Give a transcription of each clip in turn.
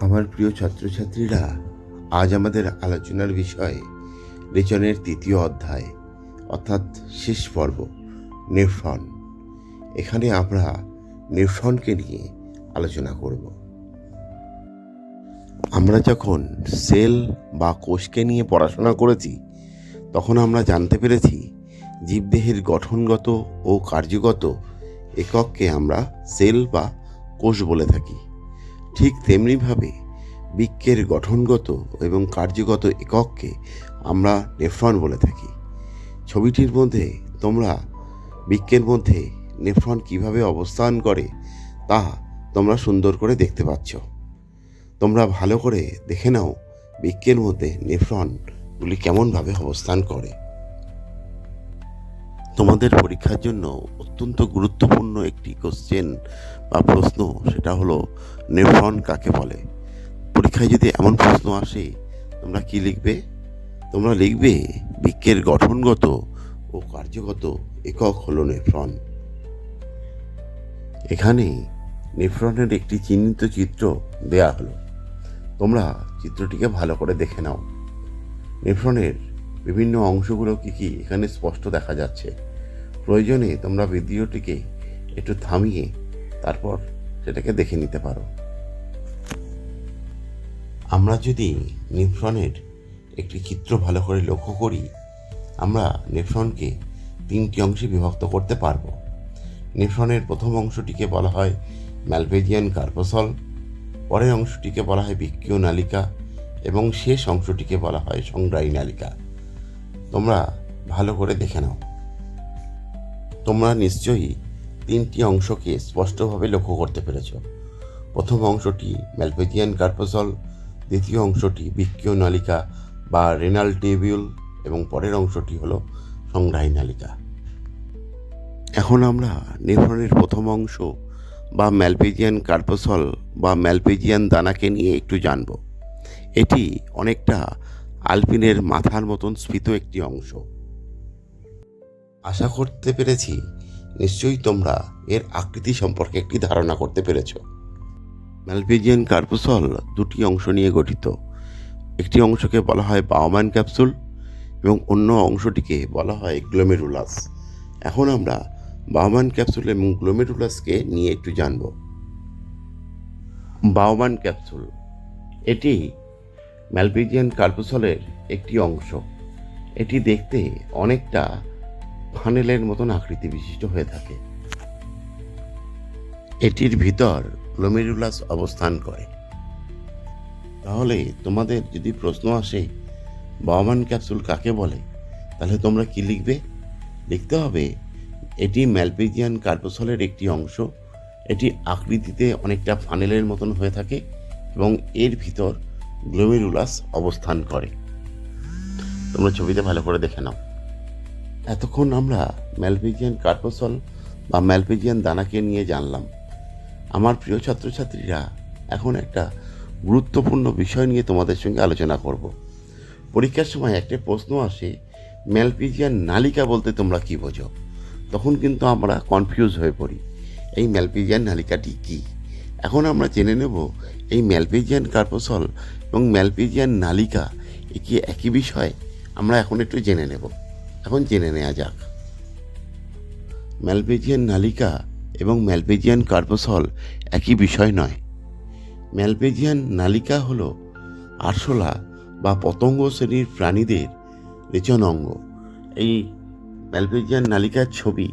আমার প্রিয় ছাত্রছাত্রীরা, আজ আমাদের আলোচনার বিষয় রেচনের তৃতীয় অধ্যায়, অর্থাৎ শেষ পর্ব, নেফ্রন। এখানে আমরা নেফ্রনকে নিয়ে আলোচনা করব। আমরা যখন সেল বা কোষকে নিয়ে পড়াশোনা করেছি, তখন আমরা জানতে পেরেছি জীবদেহের গঠনগত ও কার্যগত একককে আমরা সেল বা কোষ বলে থাকি। ঠিক তেমনিভাবে বৃক্কের গঠনগত এবং কার্যগত একককে আমরা নেফ্রন বলে থাকি। ছবিটির মধ্যে তোমরা বৃক্কের মধ্যে নেফ্রন কীভাবে অবস্থান করে তা তোমরা সুন্দর করে দেখতে পাচ্ছ। তোমরা ভালো করে দেখে নাও বৃক্কের মধ্যে নেফ্রনগুলি কেমনভাবে অবস্থান করে। তোমাদের পরীক্ষার জন্য অত্যন্ত গুরুত্বপূর্ণ একটি কোশ্চেন বা প্রশ্ন, সেটা হলো নেফ্রন কাকে বলে? পরীক্ষায় যদি এমন প্রশ্ন আসে, তোমরা কি লিখবে? তোমরা লিখবে বৃক্কের গঠনগত ও কার্যগত একক হলো নেফ্রন এখানে নেফ্রনের একটি চিহ্নিত চিত্র দেয়া হলো। তোমরা চিত্রটিকে ভালো করে দেখে নাও। নেফ্রনের বিভিন্ন অংশগুলো কি কি এখানে স্পষ্ট দেখা যাচ্ছে। প্রয়োজনে তোমরা ভিডিওটিকে একটু থামিয়ে তারপর সেটাকে দেখে নিতে পারো। আমরা যদি নেফ্রনের একটি চিত্র ভালো করে লক্ষ্য করি, আমরা নেফ্রনকে তিনটি অংশে বিভক্ত করতে পারব। নেফ্রনের প্রথম অংশটিকে বলা হয় ম্যালভেজিয়ান কার্পোসল পরের অংশটিকে বলা হয় বৃক্কীয় নালিকা এবং শেষ অংশটিকে বলা হয় সংগ্রাহী নালিকা। তোমরা ভালো করে দেখে নাও। তোমরা নিশ্চয়ই তিনটি অংশকে স্পষ্টভাবে লক্ষ্য করতে পেরেছ। প্রথম অংশটি ম্যালভেজিয়ান কার্পোসল, দ্বিতীয় অংশটি বৃক্কীয় নালিকা বা রেনাল টেবিউল, এবং পরের অংশটি হলো সংগ্রাহী নালিকা। এখন আমরা নেফ্রনের প্রথম অংশ বা ম্যালপেজিয়ান কার্পোসল বা ম্যালপেজিয়ান দানাকে নিয়ে একটু জানব। এটি অনেকটা আলপিনের মাথার মতন স্ফীত একটি অংশ। আশা করতে পেরেছি নিশ্চয়ই তোমরা এর আকৃতি সম্পর্কে একটি ধারণা করতে পেরেছ। ম্যালপেজিয়ান কার্পোসল দুটি অংশ নিয়ে গঠিত। একটি অংশকে বলা হয় বাওম্যান ক্যাপসুল এবং অন্য অংশটিকে বলা হয় গ্লোমেরুলাস। এখন আমরা বাওম্যান ক্যাপসুল এবং গ্লোমেরুলাসকে নিয়ে একটু জানব। বাওম্যান ক্যাপসুল, এটি ম্যালপিজিয়ান কার্পোসলের একটি অংশ। এটি দেখতে অনেকটা ফানেলের মতন আকৃতি বিশিষ্ট হয়ে থাকে। এটির ভিতর গ্লোমেরুলাস অবস্থান করে। তাহলে তোমাদের যদি প্রশ্ন আসে বাওম্যান ক্যাপসুল কাকে বলে, তাহলে তোমরা কি লিখবে? লিখতে হবে, এটি ম্যালপিজিয়ান কার্পোসলের একটি অংশ। এটি আকৃতিতে অনেকটা ফানেলের মতন হয়ে থাকে এবং এর ভিতর গ্লোমেরুলাস অবস্থান করে। তোমরা ছবিতে ভালো করে দেখে নাও। এতক্ষণ আমরা ম্যালপিজিয়ান কার্পোসল বা ম্যালপিজিয়ান দানাকে নিয়ে জানলাম। আমার প্রিয় ছাত্রছাত্রীরা, এখন একটা গুরুত্বপূর্ণ বিষয় নিয়ে তোমাদের সঙ্গে আলোচনা করব। পরীক্ষার সময় একটা প্রশ্ন আসে ম্যালপিজিয়ান নালিকা বলতে তোমরা কি বোঝো? তখন কিন্তু আমরা কনফিউজ হয়ে পড়ি, এই ম্যালপিজিয়ান নালিকাটি কি? এখন আমরা জেনে নেব এই ম্যালপেজিয়ান কার্পোসল এবং ম্যালপেজিয়ান নালিকা এ কি একই বিষয়? আমরা এখন একটু জেনে নেব। এখন জেনে নেওয়া যাক। ম্যালপেজিয়ান নালিকা এবং ম্যালপেজিয়ান কার্পোসল একই বিষয় নয়। ম্যালপেজিয়ান নালিকা হলো আরশোলা বা পতঙ্গ শ্রেণির প্রাণীদের রেচন অঙ্গ। এই ম্যালপেজিয়ান নালিকার ছবি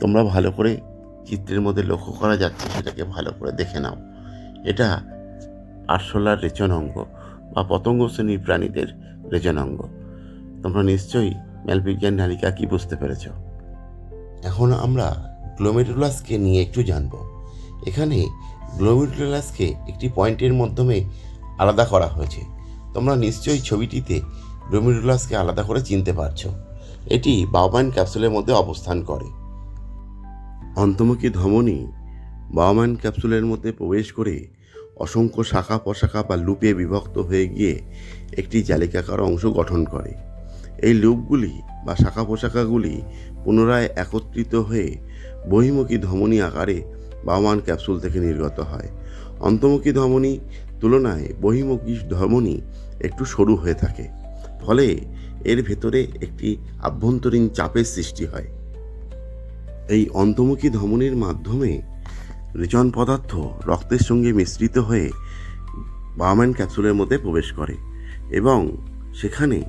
তোমরা ভালো করে চিত্রের মধ্যে লক্ষ্য করা যাচ্ছে সেটাকে ভালো করে দেখে নাও। এটা আরশোলার রেচন অঙ্গ বা পতঙ্গ শ্রেণির প্রাণীদের রেচন অঙ্গ তোমরা নিশ্চয়ই ম্যালপিজিয়ান নালিকা কি বুঝতে পেরেছ? এখন আমরা গ্লোমেরুলাসকে নিয়ে একটু জানব। এখানে গ্লোমেরুলাসকে একটি পয়েন্টের মাধ্যমে আলাদা করা হয়েছে। তোমরা নিশ্চয়ই ছবিটিতে গ্লোমেরুলাসকে আলাদা করে চিনতে পারছ। এটি বাওম্যান ক্যাপসুলের মধ্যে অবস্থান করে। অন্তমুখী ধমনী বাওম্যান ক্যাপসুলের মধ্যে প্রবেশ করে অসংখ্য শাখা প্রশাখা বা লুপে বিভক্ত হয়ে গিয়ে একটি জালিকাকার অংশ গঠন করে। এই লুপগুলি বা শাখা পোশাখাগুলি পুনরায় একত্রিত হয়ে বহিমুখী ধমনী আকারে বাওমান ক্যাপসুল থেকে নির্গত হয়। অন্তমুখী ধমনী তুলনায় বহিমুখী ধমনী একটু সরু হয়ে থাকে। ফলে এর ভেতরে একটি আভ্যন্তরীণ চাপের সৃষ্টি হয়। এই অন্তর্মুখী ধমনীর মাধ্যমে রেচন পদার্থ রক্তের সঙ্গে মিশ্রিত হয়ে বার্মান ক্যাপসুলের মধ্যে প্রবেশ করে এবং সেখানে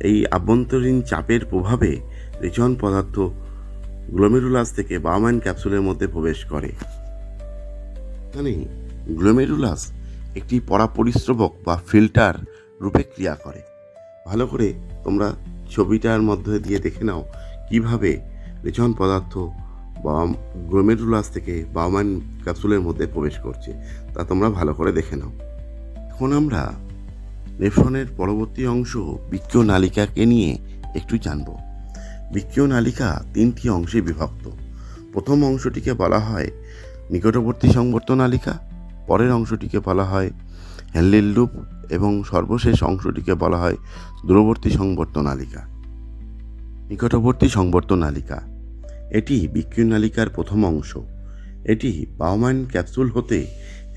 এই আভ্যন্তরীণ চাপের প্রভাবে রেচন পদার্থ গ্লোমেরুলাস থেকে বার্মান ক্যাপসুলের মধ্যে প্রবেশ করে। এখানে গ্লোমেরুলাস একটি পরাপরিশ্রবক বা ফিল্টার রূপে ক্রিয়া করে। ভালো করে তোমরা ছবিটার মধ্যে দিয়ে দেখে নাও কীভাবে রেচন পদার্থ বা গ্লোমেরুলাস থেকে বার্মান ক্যাপসুলের মধ্যে প্রবেশ করছে। তা তোমরা ভালো করে দেখে নাও। এখন আমরা নেফ্রনের পরবর্তী অংশ বৃক্ষীয় নালিকাকে নিয়ে একটু জানব। বৃক্ষীয় নালিকা তিনটি অংশে বিভক্ত। প্রথম অংশটিকে বলা হয় নিকটবর্তী সংবর্ত নালিকা, পরের অংশটিকে বলা হয় হ্যান্ডেল লুপ এবং সর্বশেষ অংশটিকে বলা হয় দূরবর্তী সংবর্ত নালিকা। নিকটবর্তী সংবর্ত নালিকা। এটি বৃক্ষীয় নালিকার প্রথম অংশ। এটি বাওমান ক্যাপসুল হতে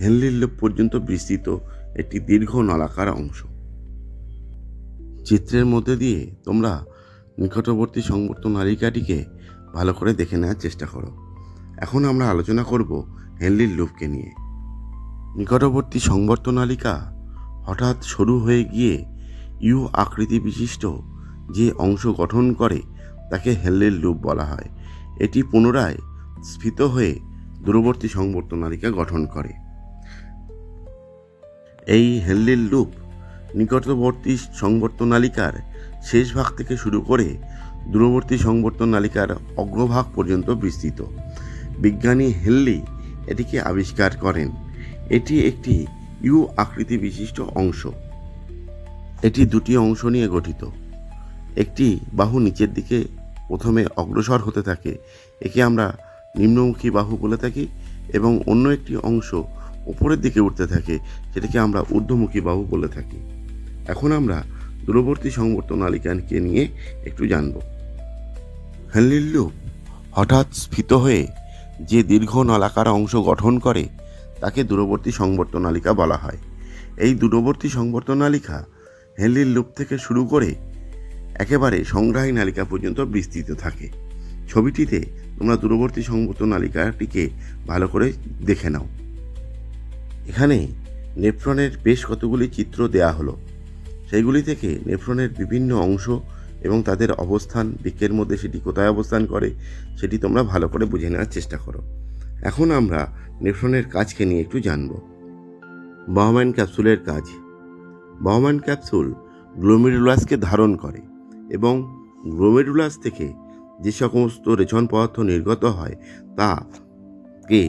হেনলির লুপ পর্যন্ত বিস্তৃত একটি দীর্ঘ নলাকার অংশ। চিত্রের মধ্যে দিয়ে তোমরা নিকটবর্তী সংবর্ত নালিকাটিকে ভালো করে দেখে নেওয়ার চেষ্টা করো। এখন আমরা আলোচনা করব হেনলির লুপকে নিয়ে। নিকটবর্তী সংবর্ত নালিকা হঠাৎ সরু হয়ে গিয়ে ইউ আকৃতি বিশিষ্ট যে অংশ গঠন করে তাকে হেনলির লুপ বলা হয়। এটি পুনরায় স্ফীত হয়ে দূরবর্তী সংবর্ত নালিকা গঠন করে। এই হেনলির লুপ নিকটবর্তী সংবর্ত নালিকার শেষ ভাগ থেকে শুরু করে দূরবর্তী সংবর্ত নালিকার অগ্রভাগ পর্যন্ত বিস্তৃত। বিজ্ঞানী হেনলি এটিকে আবিষ্কার করেন। এটি একটি ইউ আকৃতি বিশিষ্ট অংশ। এটি দুটি অংশ নিয়ে গঠিত। একটি বাহু নিচের দিকে প্রথমে অগ্রসর হতে থাকে। একে আমরা নিম্নমুখী বাহু বলে থাকি এবং অন্য একটি অংশ উপরের দিকে উঠতে থাকে সেটাকে আমরা ঊর্ধ্বমুখী বাহু বলে থাকি। এখন আমরা দূরবর্তী সংবর্ত নালিকাকে নিয়ে একটু জানব। হ্যান্ডলির লুপ হঠাৎ স্ফীত হয়ে যে দীর্ঘ নলাকার অংশ গঠন করে, তাকে দূরবর্তী সংবর্ত নালিকা বলা হয়। এই দূরবর্তী সংবর্ত নালিকা হেনলির লুপ থেকে শুরু করে একেবারে সংগ্রাহী নালিকা পর্যন্ত বিস্তৃত থাকে। ছবিটিতে তোমরা দূরবর্তী সংবর্ত নালিকাটিকে ভালো করে দেখে নাও। এখানে নেফ্রনের বেশ কতগুলি চিত্র দেয়া হলো। সেইগুলি থেকে নেফ্রনের বিভিন্ন অংশ এবং তাদের অবস্থান বৃক্ষের মধ্যে সেটি কোথায় অবস্থান করে, সেটি তোমরা ভালো করে বুঝে নেওয়ার চেষ্টা করো। এখন আমরা নেফ্রনের কাজকে নিয়ে একটু জানব। বাহম্যান ক্যাপসুলের কাজ। বাহম্যান ক্যাপসুল গ্লোমেরুলাসকে ধারণ করে। এবং গ্লোমেরুলাস থেকে যে সমস্ত রেচন পদার্থ নির্গত হয়, তাকে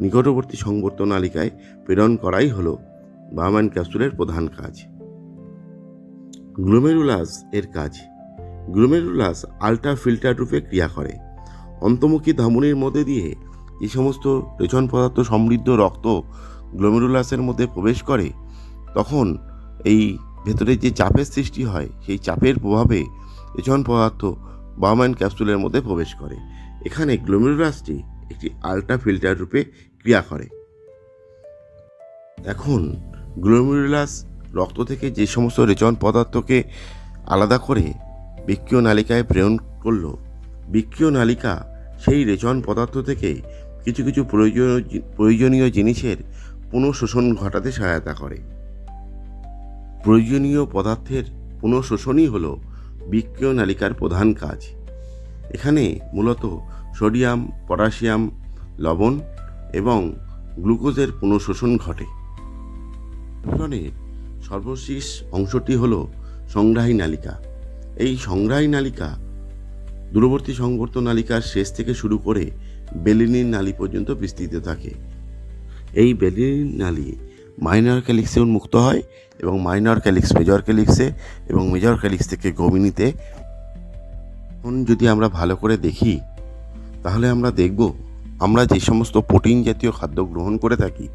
নিকটবর্তী সংবর্ত নালিকায় প্রেরণ করাই হলো বাহম্যান ক্যাপসুলের প্রধান কাজ। গ্লোমেরুলাস এর কাজ। গ্লোমেরুলাস আল্ট্রা ফিল্টার রূপে ক্রিয়া করে। অন্তর্মুখী ধমনির মধ্যে দিয়ে যে সমস্ত রেচন পদার্থ সমৃদ্ধ রক্ত গ্লোমেরুলাসের মধ্যে প্রবেশ করে, তখন এই ভেতরে যে চাপের সৃষ্টি হয়, সেই চাপের প্রভাবে রেচন পদার্থ বার্মান ক্যাপসুলের মধ্যে প্রবেশ করে। এখানে গ্লোমেরুলাসটি একটি আল্ট্রা ফিল্টার রূপে ক্রিয়া করে। এখন গ্লোমেরুলাস রক্ত থেকে যে সমস্ত রেচন পদার্থকে আলাদা করে বৃক্ষীয় নালিকায় প্রেরণ করল, বিক্রিয় নালিকা সেই রেচন পদার্থ থেকে কিছু কিছু প্রয়োজনীয় প্রয়োজনীয় জিনিসের পুনঃশোষণ ঘটাতে সহায়তা করে। প্রয়োজনীয় পদার্থের পুনঃশোষণই হল বৃক্ষীয় নালিকার প্রধান কাজ। এখানে মূলত সোডিয়াম, পটাশিয়াম, লবণ এবং গ্লুকোজের পুনঃশোষণ ঘটে। নিউট্রনের সর্বশেষ অংশটি হল সংগ্রাহী নালিকা। এই সংগ্রাহী নালিকা দূরবর্তী সংবর্ত নালিকার শেষ থেকে শুরু করে বেলিনির নালী পর্যন্ত বিস্তৃত থাকে। এই বেলিনির নালী মাইনর ক্যালিক্সে উন্মুক্ত হয় এবং মাইনর ক্যালিক্স মেজর ক্যালিক্সে এবং মেজর ক্যালিক্স থেকে গমিনিতে এখন যদি আমরা ভালো করে দেখি, তাহলে আমরা দেখব, আমরা যে সমস্ত প্রোটিন জাতীয় খাদ্য গ্রহণ করে থাকি,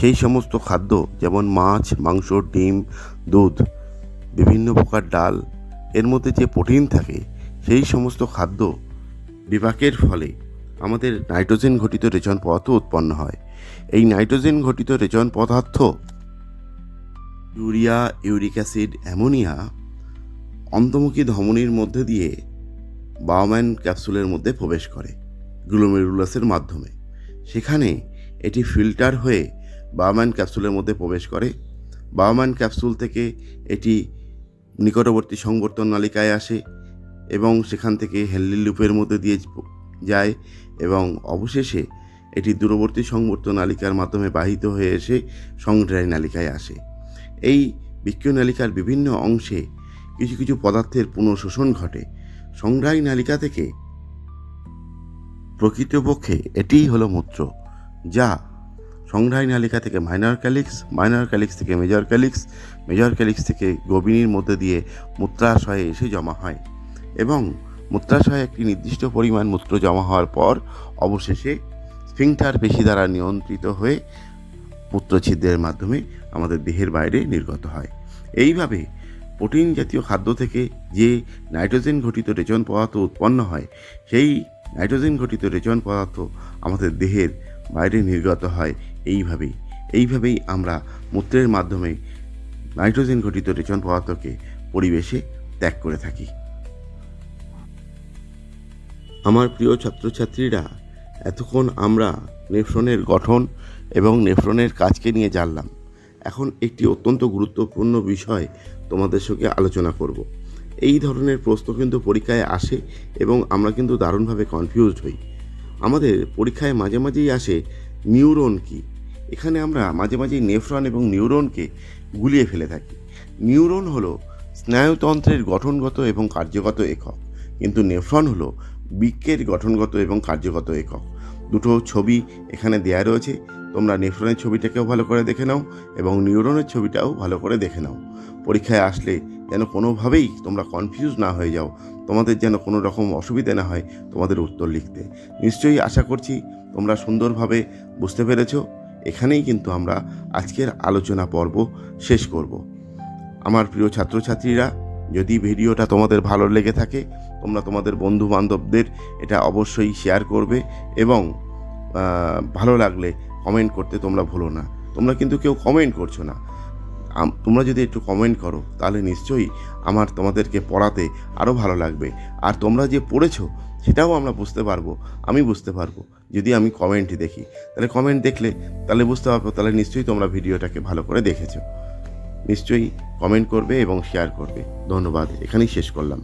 সেই সমস্ত খাদ্য যেমন মাছ, মাংস, ডিম, দুধ, বিভিন্ন প্রকার ডাল, এর মধ্যে যে প্রোটিন থাকে, সেই সমস্ত খাদ্য বিপাকের ফলে আমাদের নাইট্রোজেন ঘটিত রেচন পদার্থ উৎপন্ন হয়। এই নাইট্রোজেন ঘটিত রেচন পদার্থ, ইউরিয়া, ইউরিক অ্যাসিড, অ্যামোনিয়া অন্তমুখী ধমনির মধ্যে দিয়ে বায়োম্যান ক্যাপসুলের মধ্যে প্রবেশ করে গ্লুমেরুলাসের মাধ্যমে। সেখানে এটি ফিল্টার হয়ে বায়োম্যান ক্যাপসুলের মধ্যে প্রবেশ করে। বায়োম্যান ক্যাপসুল থেকে এটি নিকটবর্তী সংবর্তন নালিকায় আসে এবং সেখান থেকে হেনলি লুপের মধ্যে দিয়ে যায় এবং অবশেষে এটি দূরবর্তী সংবর্তন নালিকার মাধ্যমে বাহিত হয়ে এসে সংগ্রাহী নালিকায় আসে। এই বিক্রিয় নালিকার বিভিন্ন অংশে কিছু কিছু পদার্থের পুনঃশোষণ ঘটে। সংগ্রাহী নালিকা থেকে প্রকৃতপক্ষে এটিই হলো মূত্র, যা সংগ্রাহী নালিকা থেকে মাইনর ক্যালিক্স মাইনর ক্যালিক্স থেকে মেজর ক্যালিক্স মেজর ক্যালিক্স থেকে গবিনীর মধ্যে দিয়ে মূত্রাশয়ে এসে জমা হয় এবং মূত্রাশয়ে একটি নির্দিষ্ট পরিমাণ মূত্র জমা হওয়ার পর অবশেষে স্ফিংটার পেশি দ্বারা নিয়ন্ত্রিত হয়ে মূত্রছিদ্রের মাধ্যমে আমাদের দেহের বাইরে নির্গত হয়। এইভাবে প্রোটিন জাতীয় খাদ্য থেকে যে নাইট্রোজেন ঘটিত রেচন পদার্থ উৎপন্ন হয়, সেই নাইট্রোজেন ঘটিত রেচন পদার্থ আমাদের দেহের বাইরে নির্গত হয় এইভাবেই। এইভাবেই আমরা মূত্রের মাধ্যমে নাইট্রোজেন ঘটিত রেচন পদার্থকে পরিবেশে ত্যাগ করে থাকি। আমার প্রিয় ছাত্রছাত্রীরা এতক্ষণ আমরা নেফ্রনের গঠন এবং নেফ্রনের কাজকে নিয়ে জানলাম। এখন একটি অত্যন্ত গুরুত্বপূর্ণ বিষয় তোমাদের সঙ্গে আলোচনা করব। এই ধরনের প্রশ্ন কিন্তু পরীক্ষায় আসে এবং আমরা কিন্তু দারুণভাবে কনফিউজড হই। আমাদের পরীক্ষায় মাঝে মাঝেই আসে নিউরন কি? এখানে আমরা মাঝে মাঝেই নেফ্রন এবং নিউরনকে গুলিয়ে ফেলে থাকি। নিউরন হলো স্নায়ুতন্ত্রের গঠনগত এবং কার্যগত একক, কিন্তু নেফ্রন হলো বৃক্কের গঠনগত এবং কার্যগত একক। দুটো ছবি এখানে দেয়া রয়েছে। তোমরা নেফ্রনের ছবিটাকেও ভালো করে দেখে নাও এবং নিউরনের ছবিটাও ভালো করে দেখে নাও। পরীক্ষায় আসলে যেন কোনোভাবেই তোমরা কনফিউজ না হয়ে যাও, তোমাদের যেন কোনো রকম অসুবিধা না হয় তোমাদের উত্তর লিখতে। নিশ্চয়ই আশা করছি তোমরা সুন্দরভাবে বুঝতে পেরেছ। এখানেই কিন্তু আমরা আজকের আলোচনা পর্ব শেষ করব। আমার প্রিয় ছাত্রছাত্রীরা, যদি ভিডিওটা তোমাদের ভালো লেগে থাকে, তোমরা তোমাদের বন্ধু বান্ধবদের এটা অবশ্যই শেয়ার করবে এবং ভালো লাগলে কমেন্ট করতে তোমরা ভুলো না। তোমরা কিন্তু কেউ কমেন্ট করছ না। তোমরা যদি একটু কমেন্ট করো, তাহলে নিশ্চয়ই আমার তোমাদেরকে পড়াতে আরও ভালো লাগবে। আর তোমরা যে পড়েছো, সেটাও আমরা বুঝতে পারব, আমি বুঝতে পারব। যদি আমি কমেন্ট দেখি, তাহলে কমেন্ট দেখলে, তাহলে বুঝতে পারব, তাহলে নিশ্চয়ই তোমরা ভিডিওটাকে ভালো করে দেখেছ। নিশ্চয়ই কমেন্ট করবে এবং শেয়ার করবে। ধন্যবাদ, এখানেই শেষ করলাম।